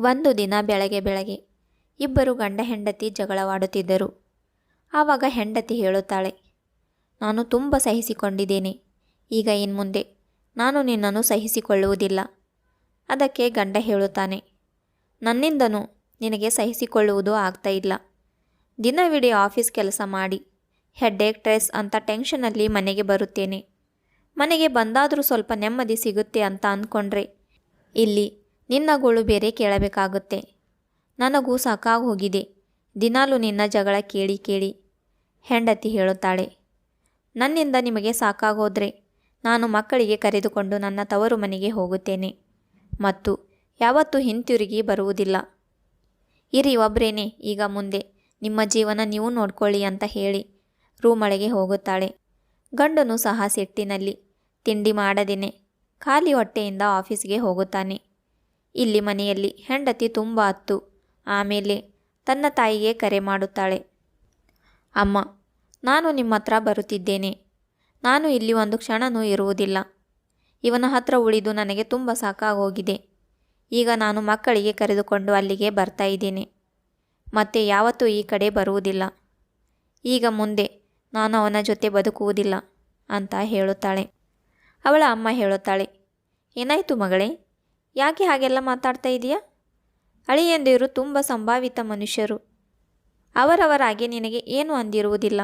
ಒಂದು ದಿನ ಬೆಳಗ್ಗೆ ಬೆಳಗ್ಗೆ ಇಬ್ಬರು ಗಂಡ ಹೆಂಡತಿ ಜಗಳವಾಡುತ್ತಿದ್ದರು. ಆವಾಗ ಹೆಂಡತಿ ಹೇಳುತ್ತಾಳೆ, ನಾನು ತುಂಬ ಸಹಿಸಿಕೊಂಡಿದ್ದೇನೆ. ಈಗ ಇನ್ಮುಂದೆ ನಾನು ನಿನ್ನನ್ನು ಸಹಿಸಿಕೊಳ್ಳುವುದಿಲ್ಲ. ಅದಕ್ಕೆ ಗಂಡ ಹೇಳುತ್ತಾನೆ, ನನ್ನಿಂದನೂ ನಿನಗೆ ಸಹಿಸಿಕೊಳ್ಳುವುದು ಆಗ್ತಾ ಇಲ್ಲ. ದಿನವಿಡೀ ಆಫೀಸ್ ಕೆಲಸ ಮಾಡಿ, ಹೆಡ್ಡೇಕ್ ಟ್ರೆಸ್ ಅಂತ ಟೆನ್ಷನಲ್ಲಿ ಮನೆಗೆ ಬರುತ್ತೇನೆ. ಮನೆಗೆ ಬಂದಾದರೂ ಸ್ವಲ್ಪ ನೆಮ್ಮದಿ ಸಿಗುತ್ತೆ ಅಂತ ಅಂದ್ಕೊಂಡ್ರೆ, ಇಲ್ಲಿ ನಿನ್ನ ಗೋಳು ಬೇರೆ ಕೇಳಬೇಕಾಗುತ್ತೆ. ನನಗೂ ಸಾಕಾಗಿ ಹೋಗಿದೆ ದಿನಾಲೂ ನಿನ್ನ ಜಗಳ ಕೇಳಿ ಕೇಳಿ ಹೆಂಡತಿ ಹೇಳುತ್ತಾಳೆ. ನನ್ನಿಂದ ನಿಮಗೆ ಸಾಕಾಗೋದ್ರೆ ನಾನು ಮಕ್ಕಳಿಗೆ ಕರೆದುಕೊಂಡು ನನ್ನ ತವರು ಮನೆಗೆ ಹೋಗುತ್ತೇನೆ. ಮತ್ತು ಯಾವತ್ತೂ ಹಿಂತಿರುಗಿ ಬರುವುದಿಲ್ಲ. ಇರಿ ಒಬ್ಬರೇನೆ ಈಗ ಮುಂದೆ ನಿಮ್ಮ ಜೀವನ ನೀವು ನೋಡ್ಕೊಳ್ಳಿ ಅಂತ ಹೇಳಿ ರೂಮೊಳಗೆ ಹೋಗುತ್ತಾಳೆ. ಗಂಡನು ಸಹ ಸಿಟ್ಟಿನಲ್ಲಿ ತಿಂಡಿ ಮಾಡದೇನೆ. ಖಾಲಿ ಹೊಟ್ಟೆಯಿಂದ ಆಫೀಸ್ಗೆ ಹೋಗುತ್ತಾನೆ. ಇಲ್ಲಿ ಮನೆಯಲ್ಲಿ ಹೆಂಡತಿ ತುಂಬ ಅತ್ತು. ಆಮೇಲೆ ತನ್ನ ತಾಯಿಗೆ ಕರೆ ಮಾಡುತ್ತಾಳೆ. ಅಮ್ಮ, ನಾನು ನಿಮ್ಮ ಹತ್ರ ಬರುತ್ತಿದ್ದೇನೆ. ನಾನು ಇಲ್ಲಿ ಒಂದು ಕ್ಷಣನೂ ಇರುವುದಿಲ್ಲ. ಇವನ ಹತ್ರ ಉಳಿದು ನನಗೆ ತುಂಬ ಸಾಕಾಗೋಗಿದೆ. ಈಗ ನಾನು ಮಕ್ಕಳಿಗೆ ಕರೆದುಕೊಂಡು ಅಲ್ಲಿಗೆ ಬರ್ತಾ ಇದ್ದೇನೆ. ಮತ್ತೆ ಯಾವತ್ತೂ ಈ ಕಡೆ ಬರುವುದಿಲ್ಲ. ಈಗ ಮುಂದೆ ನಾನು ಅವನ ಜೊತೆ ಬದುಕುವುದಿಲ್ಲ, ಅಂತ ಹೇಳುತ್ತಾಳೆ. ಅವಳ ಅಮ್ಮ ಹೇಳುತ್ತಾಳೆ, ಏನಾಯಿತು ಮಗಳೇ? ಯಾಕೆ ಹಾಗೆಲ್ಲ ಮಾತಾಡ್ತಾ ಇದೆಯಾ? ಅಳಿಯಂದಿರು ತುಂಬ ಸಂಭಾವಿತ ಮನುಷ್ಯರು. ಅವರವರಾಗಿ ನಿನಗೆ ಏನು ಅಂದಿರುವುದಿಲ್ಲ?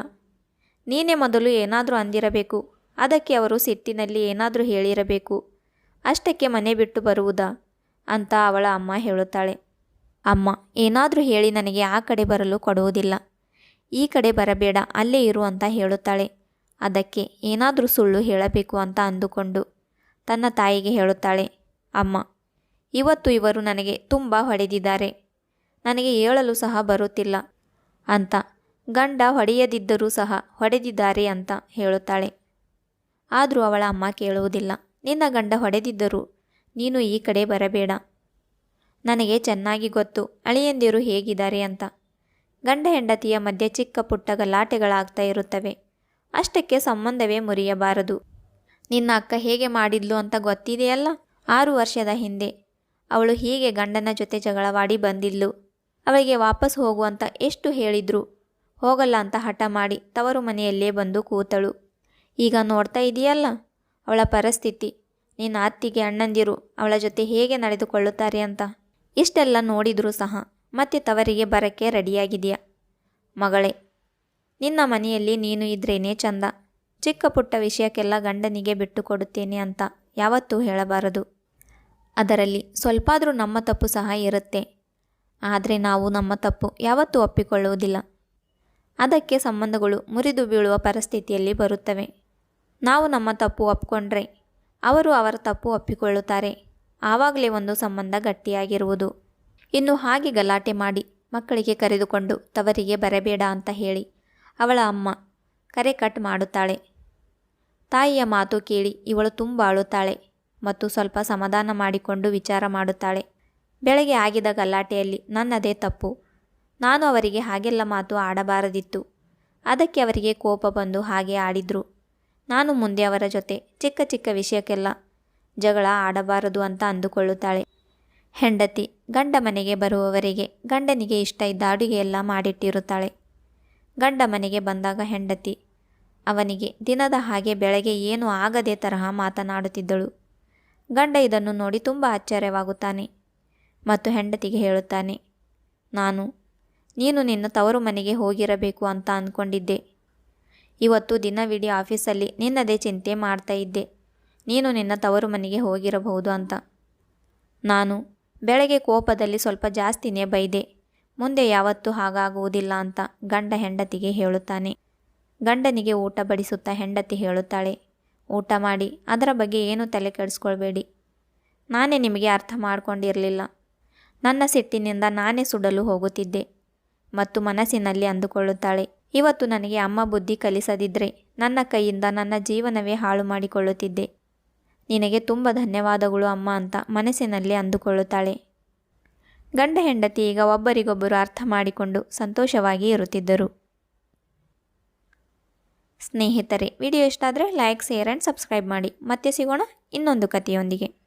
ನೀನೇ ಮೊದಲು ಏನಾದರೂ ಅಂದಿರಬೇಕು. ಅದಕ್ಕೆ ಅವರು ಸಿಟ್ಟಿನಲ್ಲಿ ಏನಾದರೂ ಹೇಳಿರಬೇಕು. ಅಷ್ಟಕ್ಕೆ ಮನೆ ಬಿಟ್ಟು ಬರುವುದಾ? ಅಂತ ಅವಳ ಅಮ್ಮ ಹೇಳುತ್ತಾಳೆ. ಅಮ್ಮ, ಏನಾದರೂ ಹೇಳಿ ನನಗೆ ಆ ಕಡೆ ಬರಲು ಕೊಡುವುದಿಲ್ಲ. ಈ ಕಡೆ ಬರಬೇಡ, ಅಲ್ಲೇ ಇರು ಅಂತ ಹೇಳುತ್ತಾಳೆ. ಅದಕ್ಕೆ ಏನಾದರೂ ಸುಳ್ಳು ಹೇಳಬೇಕು ಅಂತ ಅಂದುಕೊಂಡು ತನ್ನ ತಾಯಿಗೆ ಹೇಳುತ್ತಾಳೆ. ಅಮ್ಮ ಇವತ್ತು ಇವರು ನನಗೆ ತುಂಬ ಹೊಡೆದಿದ್ದಾರೆ. ನನಗೆ ಹೇಳಲು ಸಹ ಬರುತ್ತಿಲ್ಲ. ಅಂತ. ಗಂಡ ಹೊಡೆಯದಿದ್ದರೂ ಸಹ ಹೊಡೆದಿದ್ದಾರೆ ಅಂತ ಹೇಳುತ್ತಾಳೆ. ಆದರೂ ಅವಳ ಅಮ್ಮ ಕೇಳುವುದಿಲ್ಲ. ನಿನ್ನ ಗಂಡ ಹೊಡೆದಿದ್ದರೂ ನೀನು ಈ ಕಡೆ ಬರಬೇಡ. ನನಗೆ ಚೆನ್ನಾಗಿ ಗೊತ್ತು. ಅಳಿಯಂದಿರು ಹೇಗಿದ್ದಾರೆ ಅಂತ. ಗಂಡ ಹೆಂಡತಿಯ ಮಧ್ಯೆ ಚಿಕ್ಕ ಪುಟ್ಟ ಗಲಾಟೆಗಳಾಗ್ತಾ ಇರುತ್ತವೆ. ಅಷ್ಟಕ್ಕೆ ಸಂಬಂಧವೇ ಮುರಿಯಬಾರದು. ನಿನ್ನ ಅಕ್ಕ ಹೇಗೆ ಮಾಡಿದ್ಲು ಅಂತ ಗೊತ್ತಿದೆಯಲ್ಲ? ಆರು ವರ್ಷದ ಹಿಂದೆ ಅವಳು ಹೀಗೆ ಗಂಡನ ಜೊತೆ ಜಗಳವಾಡಿ ಬಂದಿದ್ಲು. ಅವಳಿಗೆ ವಾಪಸ್ ಹೋಗುವಂತ ಎಷ್ಟು ಹೇಳಿದ್ರು. ಹೋಗಲ್ಲ ಅಂತ ಹಠ ಮಾಡಿ ತವರು ಮನೆಯಲ್ಲೇ ಬಂದು ಕೂತಳು. ಈಗ ನೋಡ್ತಾ ಇದೆಯಲ್ಲ, ಅವಳ ಪರಿಸ್ಥಿತಿ. ನಿನ್ನ ಅತ್ತಿಗೆ ಅಣ್ಣಂದಿರು, ಅವಳ ಜೊತೆ ಹೇಗೆ ನಡೆದುಕೊಳ್ಳುತ್ತಾರೆ ಅಂತ. ಇಷ್ಟೆಲ್ಲ ನೋಡಿದರೂ ಸಹ ಮತ್ತೆ ತವರಿಗೆ ಬರಕ್ಕೆ ರೆಡಿಯಾಗಿದೆಯಾ? ಮಗಳೇ, ನಿನ್ನ ಮನೆಯಲ್ಲಿ ನೀನು ಇದ್ರೇನೇ ಚಂದ. ಚಿಕ್ಕ ಪುಟ್ಟ ವಿಷಯಕ್ಕೆಲ್ಲ ಗಂಡನಿಗೆ ಬಿಟ್ಟುಕೊಡುತ್ತೇನೆ ಅಂತ ಯಾವತ್ತೂ ಹೇಳಬಾರದು. ಅದರಲ್ಲಿ ಸ್ವಲ್ಪಾದರೂ ನಮ್ಮ ತಪ್ಪು ಸಹ ಇರುತ್ತೆ. ಆದರೆ ನಾವು ನಮ್ಮ ತಪ್ಪು ಯಾವತ್ತೂ ಒಪ್ಪಿಕೊಳ್ಳುವುದಿಲ್ಲ. ಅದಕ್ಕೆ ಸಂಬಂಧಗಳು ಮುರಿದು ಬೀಳುವ ಪರಿಸ್ಥಿತಿಯಲ್ಲಿ ಬರುತ್ತವೆ. ನಾವು ನಮ್ಮ ತಪ್ಪು ಒಪ್ಕೊಂಡ್ರೆ ಅವರು ಅವರ ತಪ್ಪು ಒಪ್ಪಿಕೊಳ್ಳುತ್ತಾರೆ. ಆವಾಗಲೇ ಒಂದು ಸಂಬಂಧ ಗಟ್ಟಿಯಾಗಿರುವುದು. ಇನ್ನು ಹಾಗೆ ಗಲಾಟೆ ಮಾಡಿ ಮಕ್ಕಳಿಗೆ ಕರೆದುಕೊಂಡು ತವರಿಗೆ ಬರಬೇಡ ಅಂತ ಹೇಳಿ ಅವಳ ಅಮ್ಮ ಕರೆ ಕಟ್ ಮಾಡುತ್ತಾಳೆ. ತಾಯಿಯ ಮಾತು ಕೇಳಿ ಇವಳು ತುಂಬ ಅಳುತ್ತಾಳೆ ಮತ್ತು ಸ್ವಲ್ಪ ಸಮಾಧಾನ ಮಾಡಿಕೊಂಡು ವಿಚಾರ ಮಾಡುತ್ತಾಳೆ. ಬೆಳಗ್ಗೆ ಆಗಿದ ಗಲಾಟೆಯಲ್ಲಿ ನನ್ನದೇ ತಪ್ಪು. ನಾನು ಅವರಿಗೆ ಹಾಗೆಲ್ಲ ಮಾತು ಆಡಬಾರದಿತ್ತು. ಅದಕ್ಕೆ ಅವರಿಗೆ ಕೋಪ ಬಂದು ಹಾಗೆ ಆಡಿದ್ರು. ನಾನು ಮುಂದೆ ಅವರ ಜೊತೆ ಚಿಕ್ಕ ಚಿಕ್ಕ ವಿಷಯಕ್ಕೆಲ್ಲ ಜಗಳ ಆಡಬಾರದು ಅಂತ ಅಂದುಕೊಳ್ಳುತ್ತಾಳೆ. ಹೆಂಡತಿ ಗಂಡ ಮನೆಗೆ ಬರುವವರೆಗೆ ಗಂಡನಿಗೆ ಇಷ್ಟ ಇದ್ದ ಅಡುಗೆಯೆಲ್ಲ ಮಾಡಿಟ್ಟಿರುತ್ತಾಳೆ. ಗಂಡ ಮನೆಗೆ ಬಂದಾಗ ಹೆಂಡತಿ ಅವನಿಗೆ ದಿನದ ಹಾಗೆ ಬೆಳಗ್ಗೆ ಏನೂ ಆಗದೆ ತರಹ ಮಾತನಾಡುತ್ತಿದ್ದಳು. ಗಂಡ ಇದನ್ನು ನೋಡಿ ತುಂಬ ಆಶ್ಚರ್ಯವಾಗುತ್ತಾನೆ. ಮತ್ತು ಹೆಂಡತಿಗೆ ಹೇಳುತ್ತಾನೆ, ನಾನು, ನೀನು ನಿನ್ನ ತವರು ಮನೆಗೆ ಹೋಗಿರಬೇಕು ಅಂತ ಅಂದ್ಕೊಂಡಿದ್ದೆ ಇವತ್ತು ದಿನವಿಡೀ ಆಫೀಸಲ್ಲಿ ನಿನ್ನದೇ ಚಿಂತೆ ಮಾಡ್ತಾ ಇದ್ದೆ. ನೀನು ನಿನ್ನ ತವರು ಮನೆಗೆ ಹೋಗಿರಬಹುದು ಅಂತ. ನಾನು ಬೆಳಗ್ಗೆ ಕೋಪದಲ್ಲಿ ಸ್ವಲ್ಪ ಜಾಸ್ತಿನೇ ಬೈದೆ. ಮುಂದೆ ಯಾವತ್ತೂ ಹಾಗಾಗುವುದಿಲ್ಲ ಅಂತ ಗಂಡ ಹೆಂಡತಿಗೆ ಹೇಳುತ್ತಾನೆ. ಗಂಡನಿಗೆ ಊಟ ಬಡಿಸುತ್ತಾ ಹೆಂಡತಿ ಹೇಳುತ್ತಾಳೆ ಊಟ ಮಾಡಿ, ಅದರ ಬಗ್ಗೆ ಏನೂ ತಲೆ ಕೆಡಿಸ್ಕೊಳ್ಬೇಡಿ. ನಾನೇ ನಿಮಗೆ ಅರ್ಥ ಮಾಡ್ಕೊಂಡಿರಲಿಲ್ಲ. ನನ್ನ ಸಿಟ್ಟಿನಿಂದ ನಾನೇ ಸುಡಲು ಹೋಗುತ್ತಿದ್ದೆ. ಮತ್ತು ಮನಸ್ಸಿನಲ್ಲಿ ಅಂದುಕೊಳ್ಳುತ್ತಾಳೆ. ಇವತ್ತು ನನಗೆ ಅಮ್ಮ ಬುದ್ಧಿ ಕಲಿಸದಿದ್ದರೆ ನನ್ನ ಕೈಯಿಂದ ನನ್ನ ಜೀವನವೇ ಹಾಳು ಮಾಡಿಕೊಳ್ಳುತ್ತಿದ್ದೆ. ನಿನಗೆ ತುಂಬ ಧನ್ಯವಾದಗಳು ಅಮ್ಮ ಅಂತ ಮನಸ್ಸಿನಲ್ಲಿ ಅಂದುಕೊಳ್ಳುತ್ತಾಳೆ. ಗಂಡ ಹೆಂಡತಿ ಈಗ ಒಬ್ಬರಿಗೊಬ್ಬರು ಅರ್ಥ ಮಾಡಿಕೊಂಡು ಸಂತೋಷವಾಗಿ ಇರುತ್ತಿದ್ದರು. ಸ್ನೇಹಿತರೆ. ವಿಡಿಯೋ ಇಷ್ಟ ಆದರೆ ಲೈಕ್ ಶೇರ್ ಆ್ಯಂಡ್ ಸಬ್ಸ್ಕ್ರೈಬ್ ಮಾಡಿ. ಮತ್ತೆ ಸಿಗೋಣ ಇನ್ನೊಂದು ಕಥೆಯೊಂದಿಗೆ.